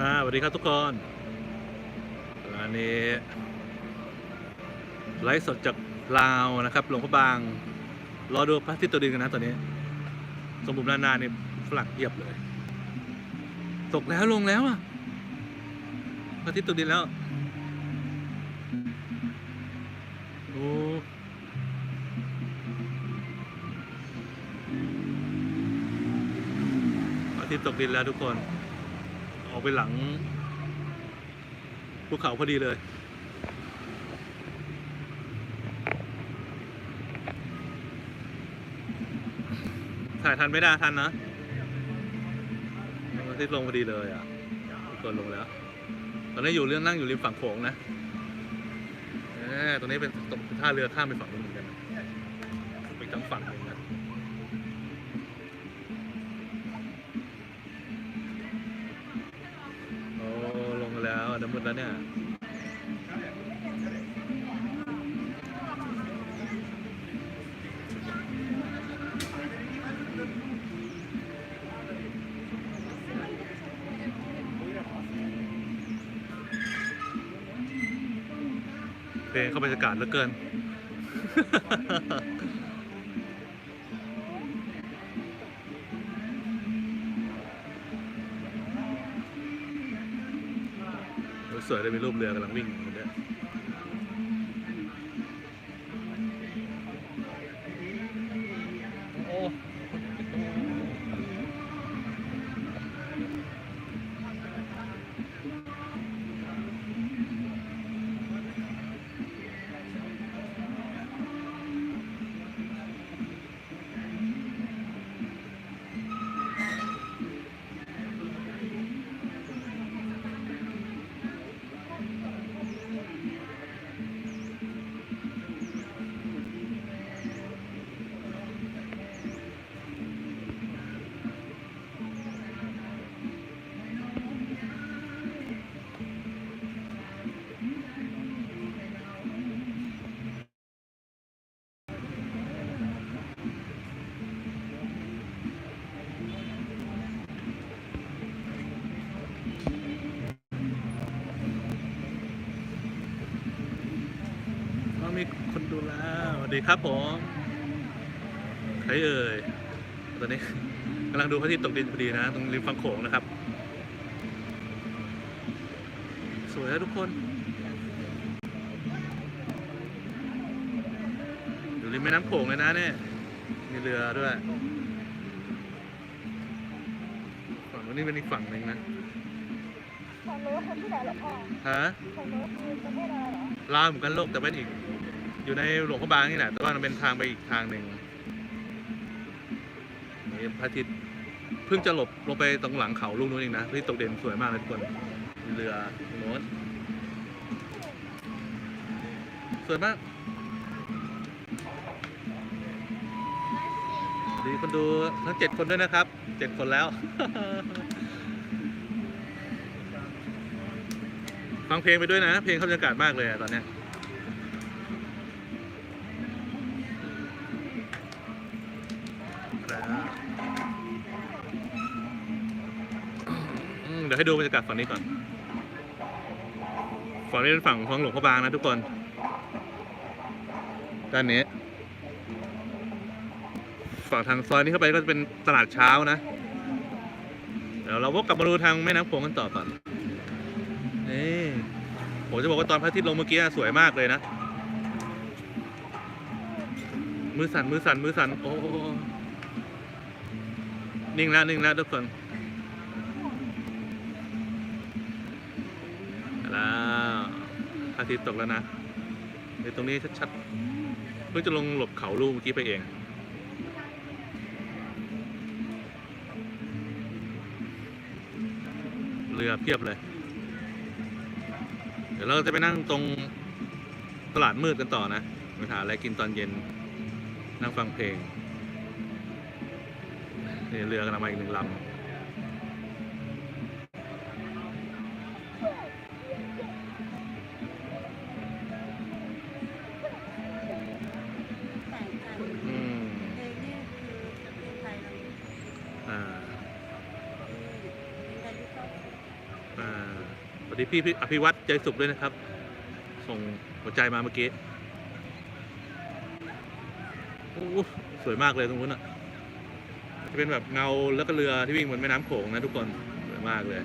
สวัสดีครับทุกคนอันนี้ไลฟ์สดจากลาวนะครับ หลวงพระบาง รอดูพระอาทิตย์ตัวดินกันนะตอนนี้ สมบูรณ์นานาเนี่ยฝรั่งเยียบเลย ตกแล้วลงแล้วอะพระอาทิตย์ตัวดินแล้วโอ้พระอาทิตย์ตกดินแล้วทุกคน ออกไปหลังภูเขาพอดีเลย ถ่ายทันไม่ได้ทันนะอาทิตย์ลงพอดีเลยอะทุกลงแล้ว ตอนนี้อยู่เรื่องนั่งอยู่ริมฝั่งโขงนะเออตรงนี้เป็นตรงท่าเรือข้ามไปฝั่งนู้นเหมือนกันไปทั้งฝั่งเลย งมาแล้วมืดแล้วเนี่ยเพลงเข้าบรรยากาศเหลือเกิน สวยเลยมีรูปเรือกำลังวิ่ง มีคนดูแล้วสวัสดีครับผมใครเอ่ยตอนนี้กำลังดูพระอาทิตย์ตกดินพอดีนะ ตรงริมฝั่งโขงนะครับ สวยนะทุกคนอยู่ริมแม่น้ำโขงเลยนะเนี่ยมีเรือด้วยฝั่งนู้นนี่เป็นอีกฝั่งหนึ่งนะฝั่งโน้นคนที่ไหนเหรอพ่อฮะฝั่งโน้นคือประเทศอะไรเหรอลาวเหมือนกันโลกแต่เป็นอีก อยู่ในหลวงพระบางนี่แหละ แต่ว่ามันเป็นทางไปอีกทางหนึ่งนี่พระอาทิตย์เพิ่งจะหลบลงไปตรงหลังเขาลูกนู้นเองนะทิตย์ตกเด่นสวยมากเลยทุกคนมีเรือโน้นสวยมากดีคนดูทั้งเจ็ดคนด้วยนะครับเจ็ดคนแล้ว ฟังเพลงไปด้วยนะ เพลงเข้าบรรยากาศมากเลยตอนเนี้ เดี๋ยวให้ดูบรรยากาศฝั่งนี้ก่อน ฝั่งนี้เป็นฝั่งของหลวงพระบางนะทุกคน ด้านนี้ ฝั่งทางซอยนี้เข้าไปก็จะเป็นตลาดเช้านะ เดี๋ยวเราวกกลับมาดูทางแม่น้ำโขงกันต่อก่อนนี่ผมจะบอกว่าตอนพระอาทิตย์ลงเมื่อกี้สวยมากเลยนะ มือสั่นมือสั่นมือสั่นโอ้โอ้โอ้นิ่งแล้วนิ่งแล้วทุกคนแล้วพระ อาทิตย์ตกแล้วนะในตรงนี้ชัดๆ เพิ่งจะลงหลบเขาลูกเมื่อกี้ไปเอง เรือเพียบเลย เดี๋ยวเราจะไปนั่งตรงตลาดมืดกันต่อนะไปหาอะไรกินตอนเย็น นั่งฟังเพลงนี่เรือ กำลังมาอีกหนึ่งลำ ดีพี่พี่อภิวัตใจสุขด้วยนะครับ ส่งหัวใจมาเมื่อกี้โอ้สวยมากเลยตรงนู้นอะจะเป็นแบบเงาแล้วก็เรือที่วิ่งบนแม่น้ำโขงนะทุกคนสวยมากเลย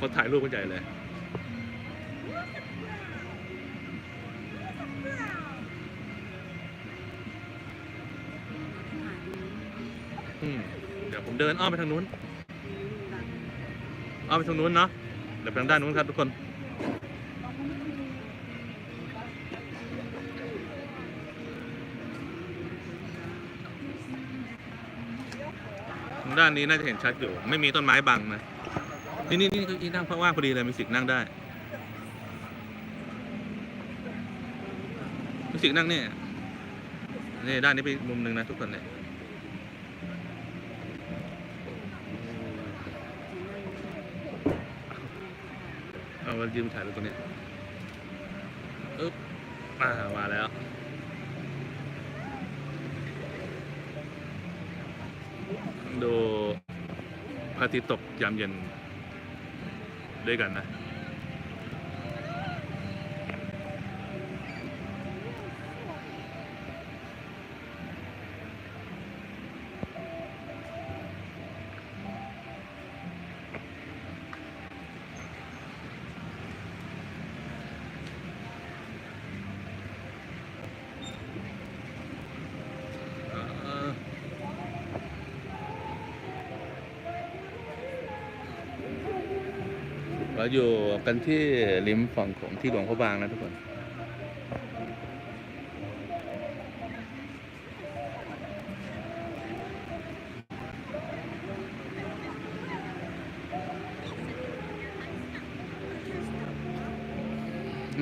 คนถ่ายรูปกันใหญ่เลยเดี๋ยวผมเดินอ้อมไปทางนู้นอ้อมไปทางนู้นเนาะ เดี๋ยวไปทางด้านนู้นครับทุกคน ด้านนี้น่าจะเห็นชัดอยู่ ไม่มีต้นไม้บังนะ นี่นี่นี่เก็อีนั่งเพราะว่าพอดีเลยมีสิทธิ์นั่งได้ มีสิทธิ์นั่งเนี่ยนี่ด้านนี้ไปมุมหนึ่งนะทุกคนเนี่ย เอามายืมถ่ายรูปตรงนี้อึ๊บมามาแล้ว ดูพระอาทิตย์ตกยามเย็นด้วยกันนะ เราอยู่กันที่ริมฝั่งของที่หลวงพระบางนะทุกคน นั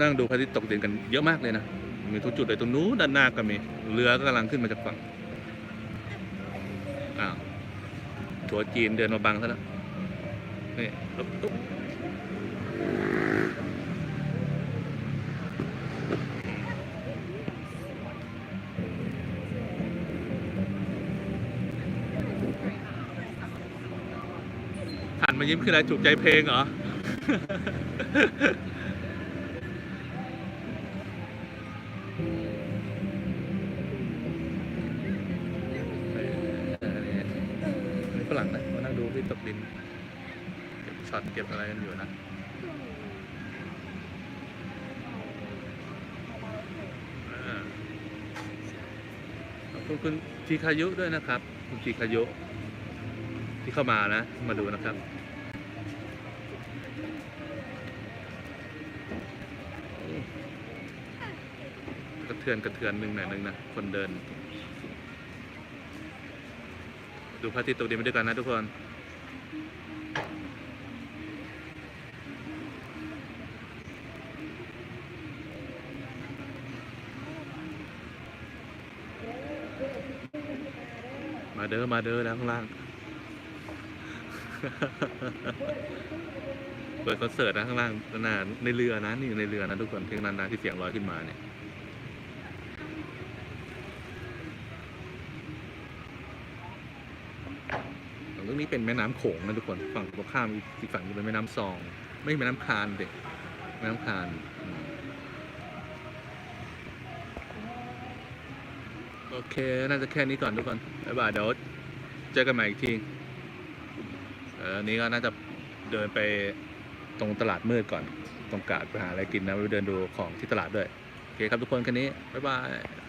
่งดูพระอาทิตย์ตกดินกันเยอะมากเลยนะ มีทุกจุดเลยตรงนู้นด้านหน้าก็มี เรือก็กำลังขึ้นมาจากฝั่ง อ้าวทัวจีนเดินมาบังซะแล้วนี่ตุ๊บ หันมายิ้มคืออะไรถูกใจเพลงเหรอ ฝรั่งนะมานั่งดูที่ตกดิน เก็บช็อตเก็บอะไรกันอยู่นะขอบคุณคุณทีคายุด้วยนะครับ คุณทีคายุ ที่เข้ามานะ มาดูนะครับกระเทือนกระเทือนหนึ่งหน่อยหนึ่งนะ คนเดิน ดูพระอาทิตย์ตกดินไปด้วยกันนะทุกคนมาเด้อ มาเด้อแล้วข้างล่าง เปิดคอนเสิร์ตนะข้างล่างนานในเรือนะนี่ในเรือนะทุกคนเพลงนานๆที่เสียงลอยขึ้นมาเนี่ยฝั่งตรงนี้เป็นแม่น้ำโขงนะทุกคนฝั่งตรงข้ามอีกฝั่งจะเป็นแม่น้ำซอง ไม่ใช่แม่น้ำคานเด็กแม่น้ำคานโอเค น่าจะแค่นี้ก่อนทุกคน บ๊ายบาย เดี๋ยวเจอกันใหม่อีกที เอออันนี้ก็น่าจะเดินไปตรงตลาดมืดก่อน ตรงกาดไปหาอะไรกินนะไปเดินดูของที่ตลาดด้วย โอเคครับทุกคนแค่นี้ บ๊ายบาย